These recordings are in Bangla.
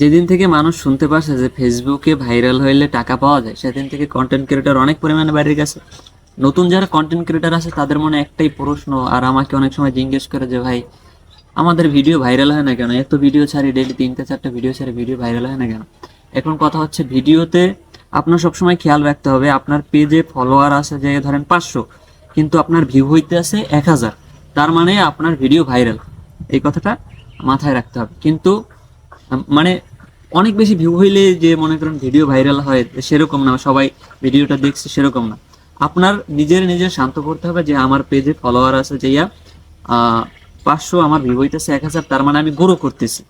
যেদিন থেকে মানুষ শুনতে পারছে যে ফেসবুকে ভাইরাল হইলে টাকা পাওয়া যায়, সেদিন থেকে কন্টেন্ট ক্রিয়েটর অনেক পরিমাণে বেড়ে গেছে। নতুন যারা কন্টেন্ট ক্রিয়েটর আছে, তাদের মনে একটাই প্রশ্ন, আর আমাকে অনেক সময় জিজ্ঞেস করে যে, ভাই, আমাদের ভিডিও ভাইরাল হয় না কেন? এত ভিডিও ছাড়ি ডেলি তিনটে, চারটে ভিডিও ছাড়ি ভিডিও ভাইরাল হয় না কেন? এখন কথা হচ্ছে ভিডিওতে আপনার সবসময় খেয়াল রাখতে হবে, আপনার পেজে ফলোয়ার আছে যে, ধরেন পাঁচশো, কিন্তু আপনার ভিউ হইতে আছে এক হাজার। তার মানে আপনার ভিডিও ভাইরাল এই কথাটা মাথায় রাখতে হবে। কিন্তু মানে অনেক বেশি ভিউ হইলে যে মনে করেন ভিডিও ভাইরাল হয়, সেরকম না, সবাই ভিডিওটা দেখছে সেরকম না। আপনার নিজের নিজের শান্ত করতে হবে যে আমার পেজে ফলোয়ার আছে যে ইয়া পাঁচশো আমার ভিউ হইতেছে, এক হাজার, তার মানে আমি গ্রো করতেছি।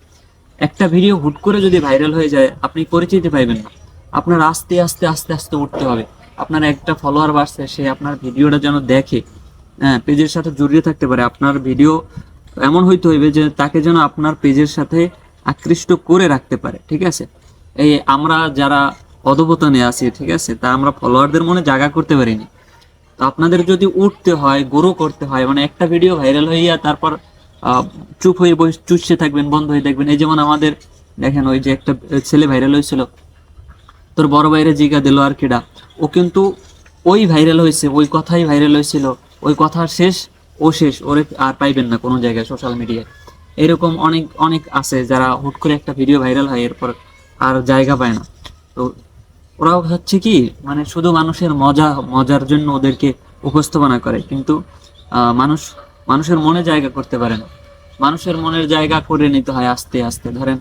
একটা ভিডিও হুট করে যদি ভাইরাল হয়ে যায়, আপনি পরিচিতি পাইবেন না। আপনার আস্তে আস্তে আস্তে আস্তে উঠতে হবে। আপনার একটা ফলোয়ার বাড়ছে, সে আপনার ভিডিওটা যেন দেখে। হ্যাঁ পেজের সাথে জড়িয়ে থাকতে পারে। আপনার ভিডিও এমন হইতে হইবে যে তাকে যেন আপনার পেজের সাথে আকৃষ্ট করে রাখতে পারে, ঠিক আছে? এই আমরা যারা অধপতনে আছি, ঠিক আছে? তা আমরা ফলোয়ারদের মনে জায়গা করতে পারিনি। তো আপনাদের যদি উঠতে হয় গ্রো করতে হয় মানে একটা ভিডিও ভাইরাল হইয়া তারপর চুপ হয়ে বসে চুষছে থাকবেন, বন্ধ হয়ে থাকবেন, এই যেমন আমাদের, দেখেন ওই যে একটা ছেলে ভাইরাল হয়েছিল, তোর বড় বাইরে জিগা দিল আর কেডা। ও কিন্তু ওই ভাইরাল হয়েছে, ওই কথাই ভাইরাল হয়েছিল, ওই কথার শেষ, ও শেষ, ওরে আর পাইবেন না কোনো জায়গায় সোশ্যাল মিডিয়ায় এরকম অনেক অনেক আছে যারা হুট করে একটা ভিডিও ভাইরাল হয়, এরপর আর জায়গা পায় না। তো ওরা হচ্ছে কি মানে শুধু মানুষের মজা, মজার জন্য ওদেরকে উপস্থাপনা করে, কিন্তু মানুষ, মানুষের মনে জায়গা করতে পারে না। মানুষের মনের জায়গা করে নিতে হয় আস্তে আস্তে। ধরেন,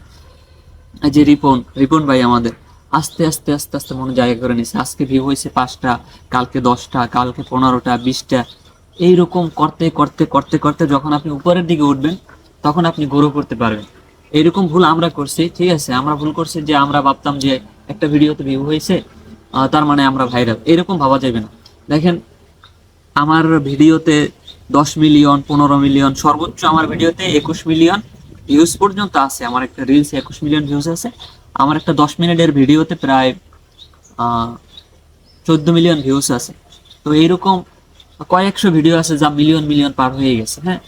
এই যে রিপন রিপন ভাই আমাদের, আস্তে আস্তে আস্তে আস্তে মনে জায়গা করে নিছে। আজকে ভিউ হয়েছে পাঁচটা, কালকে দশটা, কালকে পনেরোটা, বিশটা। এইরকম করতে করতে করতে করতে যখন আপনি উপরের দিকে উঠবেন তখন আপনি গ্রো করতে পারবেন। এইরকম ভুল আমরা করছি, ঠিক আছে, আমরা ভুল করছি যে আমরা ভাবতাম যে একটা ভিডিওতে ভিউ হয়েছে তার মানে আমরা ভাইরাল এরকম ভাবা যাবে না। দেখেন, আমার ভিডিওতে দশ মিলিয়ন পনেরো মিলিয়ন সর্বোচ্চ আমার ভিডিওতে একুশ মিলিয়ন ভিউজ পর্যন্ত আছে। আমার একটা রিলস একুশ মিলিয়ন ভিউজ আছে। আমার একটা দশ মিনিটের ভিডিওতে প্রায় চোদ্দ মিলিয়ন ভিউজ আছে। তো এইরকম কয়েকশো ভিডিও আছে যা মিলিয়ন মিলিয়ন পার হয়ে গেছে হ্যাঁ?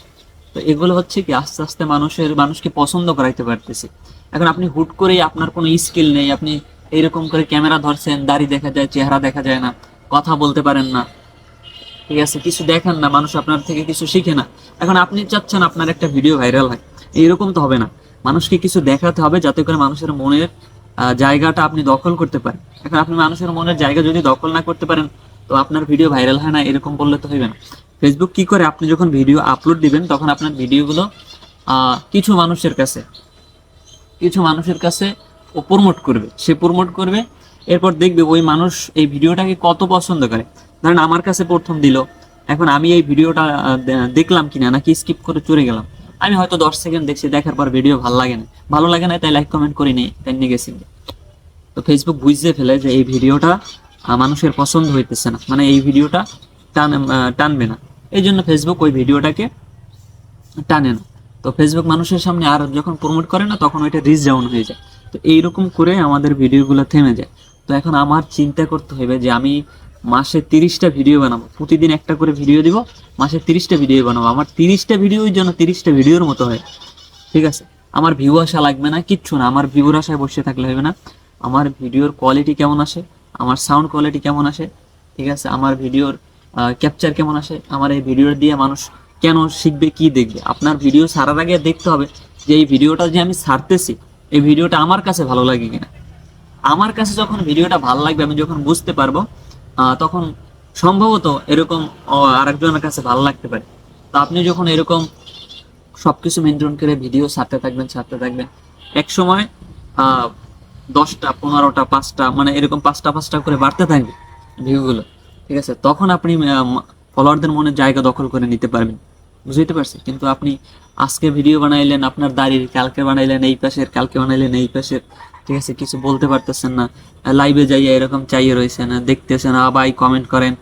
তো এগুলো হচ্ছে কি আস্তে আস্তে মানুষের, মানুষকে পছন্দ করাইতে পারতেছে। এখন আপনি হুট করেই আপনার কোনো স্কিল নেই, আপনি এইরকম করে ক্যামেরা ধরছেন, দাড়ি দেখা যায়, চেহারা দেখা যায় না, কথা বলতে পারেন না, ঠিক আছে, কিছু দেখেন না, মানুষ আপনার থেকে কিছু শিখে না। এখন আপনি চাচ্ছেন আপনার একটা ভিডিও ভাইরাল হয়, এইরকম তো হবে না। মানুষকে কিছু দেখাতে হবে যাতে করে মানুষের মনের জায়গাটা আপনি দখল করতে পারেন। এখন আপনি মানুষের মনের জায়গা যদি দখল না করতে পারেন, তো আপনার ভিডিও ভাইরাল হয় না, এরকম বললে তো হইবে না। ফেসবুক কি করে আপনি যখন ভিডিও আপলোড দিবেন, তখন আপনার ভিডিওগুলো কিছু মানুষের কাছে, কিছু মানুষের কাছে ও প্রমোট করবে। সে প্রমোট করবে, এরপর দেখবে ওই মানুষ এই ভিডিওটাকে কত পছন্দ করে। ধরেন আমার কাছে প্রথম দিল, এখন আমি এই ভিডিওটা দেখলাম কিনা, নাকি স্কিপ করে চলে গেলাম। আমি হয়তো দশ সেকেন্ড দেখছি, দেখার পর ভিডিও ভালো লাগে না। ভালো লাগে না, তাই লাইক কমেন্ট করিনি তাই নিয়ে গেছি তো ফেসবুক বুঝতে ফেলে যে এই ভিডিওটা মানুষের পছন্দ হইতেছে না। মানে এই ভিডিওটা টান টানবে না। এই জন্য ফেসবুক ওই ভিডিওটাকে টানে না। তো ফেসবুক মানুষের সামনে আর যখন প্রমোট করে না, তখন ওইটা রিচ ডাউন হয়ে যায়। তো এইরকম করে আমাদের ভিডিওগুলো থেমে যায়। তো এখন আমার চিন্তা করতে হবে যে আমি মাসে তিরিশটা ভিডিও বানাবো। প্রতিদিন একটা করে ভিডিও দিব, মাসে তিরিশটা ভিডিও বানাবো। আমার তিরিশটা ভিডিওর জন্য তিরিশটা ভিডিওর মতো হয়। ঠিক আছে? আমার ভিউ আসা লাগবে না, কিচ্ছু না। আমার ভিউর আশায় বসে থাকলে হবে না। আমার ভিডিওর কোয়ালিটি কেমন আসে? আমার সাউন্ড কোয়ালিটি কেমন আসে? ঠিক আছে? আমার ভিডিওর ক্যাপচার কেমন আসে? আমার এই ভিডিও দিয়ে মানুষ কেন শিখবে, কি দেখবে? আপনার ভিডিও সারার আগে দেখতে হবে যে এই ভিডিওটা যে আমি ছাড়তেছি, এই ভিডিওটা আমার কাছে ভালো লাগে কিনা। আমার কাছে যখন ভিডিওটা ভালো লাগবে, আমি যখন বুঝতে পারব তখন সম্ভবত এরকম আরেকজনের কাছে ভালো লাগতে পারে। তো আপনি যখন এরকম সবকিছু মেনটেন করে ভিডিও ছাড়তে থাকবেন ছাড়তে থাকবেন এক সময় দশটা, পনেরোটা, পাঁচটা মানে এরকম পাঁচটা পাঁচটা করে বাড়তে থাকবে ভিউগুলো ঠিক আছে? তখন আপনি ফলোয়ারদের মনে জায়গা দখল করে নিতে পারবেন। বুঝতে পারছি কিন্তু আপনি আজকে ভিডিও বানাইলেন, আপনার দাড়ির, কালকে বানাইলেন, এই পাশের, কালকে বানাইলেন, এই পাশের। ঠিক আছে? কিছু বলতে পারতেছেন না। লাইভে যাইয়া এরকম চাইয়ে রয়েছেন, দেখতেছেন আ ভাই কমেন্ট করেন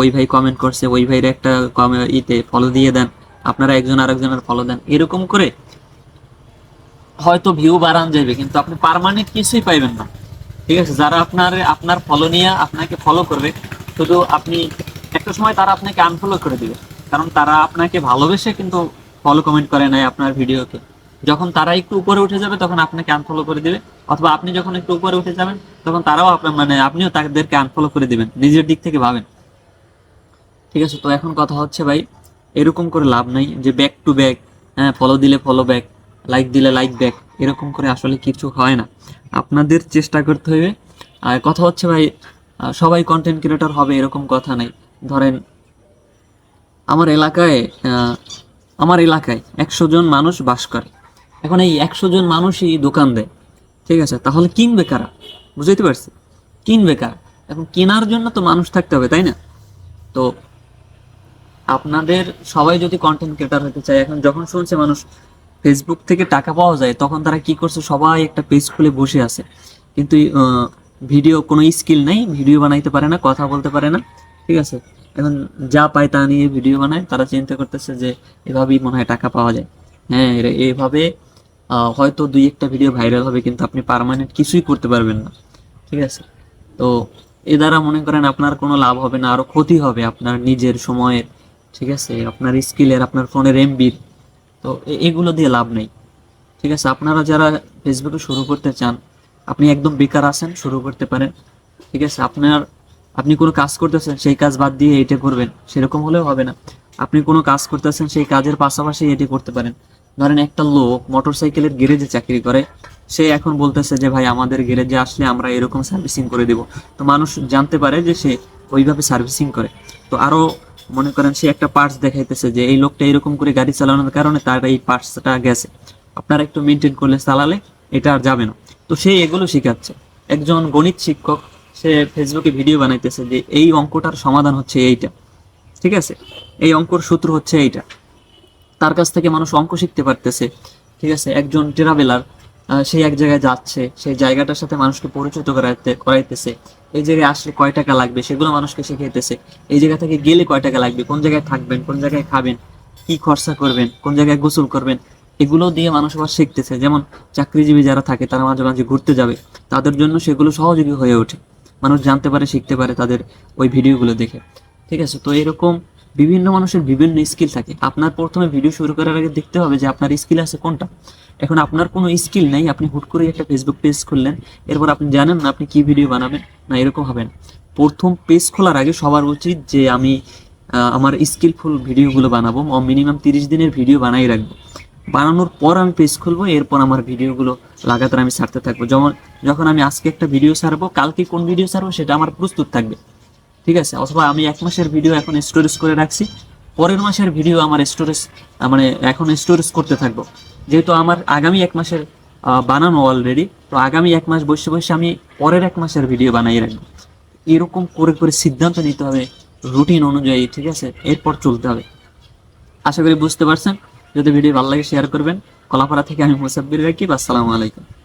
ওই ভাই কমেন্ট করছে, ওই ভাইয়ের একটা ইতে ফলো দিয়ে দেন, আপনারা একজন আরেকজনের ফলো দেন, এরকম করে হয়তো ভিউ বাড়ান যাবে কিন্তু আপনি পার্মানেন্ট কিছুই পাইবেন না। ঠিক আছে? যারা আপনার আপনার ফলো নিয়ে আপনাকে ফলো করবে শুধু আপনি একটা সময় তারা আপনাকে আনফলো করে দিবে। কারণ তারা আপনাকে ভালোবেসে কিন্তু ফলো কমেন্ট করে নাই আপনার ভিডিওকে যখন তারা একটু উপরে উঠে যাবে, তখন আপনাকে আনফলো করে দিবে। অথবা আপনি যখন একটু উপরে উঠে যাবেন, তখন তারাও আপনার মানে আপনিও তাদেরকে আনফলো করে দিবেন, নিজের দিক থেকে ভাবেন। ঠিক আছে, তো এখন কথা হচ্ছে ভাই, এরকম করে লাভ নাই যে ব্যাক টু ব্যাক হ্যাঁ ফলো দিলে ফলো ব্যাক লাইক দিলে লাইক ব্যাক এরকম করে আসলে কিছু হয় না। আপনাদের চেষ্টা করতে হবে। আর কথা হচ্ছে ভাই সবাই কন্টেন্ট ক্রিয়েটর হবে, এরকম কথা নাই। ধরেন, আমার এলাকায় আমার এলাকায় একশো জন মানুষ বাস করে। এখন এই একশো জন মানুষই দোকান দেয়। ঠিক আছে? তাহলে কিনবে কারা? বুঝতে পারছি? কিনবে কারা? এখন কেনার জন্য তো মানুষ থাকতে হবে, তাই না? তো আপনাদের সবাই যদি কন্টেন্ট ক্রিয়েটার হতে চায়, এখন যখন শুনছে মানুষ ফেসবুক থেকে টাকা পাওয়া যায়, তখন তারা কি করছে? সবাই একটা পেজ খুলে বসে আছে। কিন্তু ভিডিও কোনো স্কিল নেই, ভিডিও বানাইতে পারে না, কথা বলতে পারে না, ঠিক আছে? এখন যা পায় তা নিয়ে ভিডিও বানায়, তারা চিন্তা করতেছে যে এভাবেই মনে হয় টাকা পাওয়া যায়। হ্যাঁ এভাবে হয়তো দুই একটা ভিডিও ভাইরাল হবে, কিন্তু আপনি পার্মানেন্ট কিছুই করতে পারবেন না, ঠিক আছে? তো এ দ্বারা মনে করেন আপনার কোনো লাভ হবে না, আরও ক্ষতি হবে আপনার নিজের সময়ের, ঠিক আছে? আপনার স্কিলের, আপনার ফোনের এমবির তো এগুলো দিয়ে লাভ নেই, ঠিক আছে? আপনারা যারা ফেসবুকে শুরু করতে চান আপনি একদম বেকার আছেন, শুরু করতে পারেন। ঠিক আছে, আপনার, আপনি কোনো কাজ করতেছেন, সেই কাজ বাদ দিয়ে এটা করবেন। সেরকম হলেও হবে না। আপনি কোনো কাজ করতেছেন, সেই কাজের পাশাপাশি এটি করতে পারেন। ধরেন একটা লোক মোটরসাইকেলের গ্যারেজে চাকরি করে। সে এখন বলতেছে যে, ভাই, আমাদের গ্যারেজে আসলে আমরা এরকম সার্ভিসিং করে দেব। তো মানুষ জানতে পারে যে, সে ওইভাবে সার্ভিসিং করে। তো আরও মনে করেন সে একটা পার্টস দেখাইতেছে যে, এই লোকটা এরকম করে গাড়ি চালানোর কারণে তার এই পার্টসটা গেছে। আপনারা একটু মেনটেন করলে চালালে এটা আর যাবে না। তো সে এগুলো শেখাচ্ছে। একজন গণিত শিক্ষক, সে ফেসবুকে ভিডিও বানাইতেছে যে এই অঙ্কটার সমাধান হচ্ছে এইটা। ঠিক আছে? এই অঙ্কর সূত্র হচ্ছে এইটা। তার কাছ থেকে মানুষ অঙ্ক শিখতে পারতেছে। ঠিক আছে? একজন ট্রাভেলার সে এক জায়গায় যাচ্ছে সেই জায়গাটার সাথে মানুষকে পরিচিত করাইতে, করাইতেছে। এই জায়গায় আসলে কয় টাকা লাগবে সেগুলো মানুষকে শিখাইতেছে। এই জায়গা থেকে গেলে কয় টাকা লাগবে? কোন জায়গায় থাকবেন? কোন জায়গায় খাবেন? কি খরচা করবেন? কোন জায়গায় গোসল করবেন? এগুলো দিয়ে মানুষ আবার শিখতেছে। যেমন চাকরিজীবী যারা থাকে, তারা মাঝে মাঝে ঘুরতে যাবে। তাদের জন্য সেগুলো সহযোগী হয়ে ওঠে। মানুষ জানতে পারে, শিখতে পারে তাদের ওই ভিডিওগুলো দেখে। ঠিক আছে? তো এরকম বিভিন্ন মানুষের বিভিন্ন স্কিল থাকে। আপনার প্রথমে ভিডিও শুরু করার আগে দেখতে হবে যে আপনার স্কিল আছে কোনটা। এখন আপনার কোনো স্কিল নেই, আপনি হুট করে একটা ফেসবুক পেজ খুললেন। এরপর আপনি জানেন না আপনি কি ভিডিও বানাবেন, না এরকম হবে না। প্রথম পেজ খোলার আগে সবার উচিত যে আমি আমার স্কিলফুল ভিডিওগুলো বানাবো। মিনিমাম তিরিশ দিনের ভিডিও বানাই রাখব। বানানোর পর আমি পেজ খুলবো, এরপর আমার ভিডিওগুলো লাগাতার আমি ছাড়তে থাকব। যেমন, যখন আমি আজকে একটা ভিডিও ছাড়বো, কালকে কোন ভিডিও ছাড়বো, সেটা আমার প্রস্তুত থাকবে। ঠিক আছে? অথবা আমি এক মাসের ভিডিও এখন স্টোরেজ করে রাখছি, পরের মাসের ভিডিও আমার স্টোরেজ মানে এখন স্টোরেজ করতে থাকব। যেহেতু আমার আগামী এক মাসের বানানো অলরেডি তো আগামী এক মাস বসে বসে আমি পরের এক মাসের ভিডিও বানাই রাখব। এরকম করে করে সিদ্ধান্ত নিতে হবে রুটিন অনুযায়ী, ঠিক আছে? এরপর চলতে হবে। আশা করি বুঝতে পারছেন? যদি ভিডিও ভালো লাগে শেয়ার করবেন। কলাপাড়া থেকে আমি মুসাব্বির রাখি আসসালামু আলাইকুম।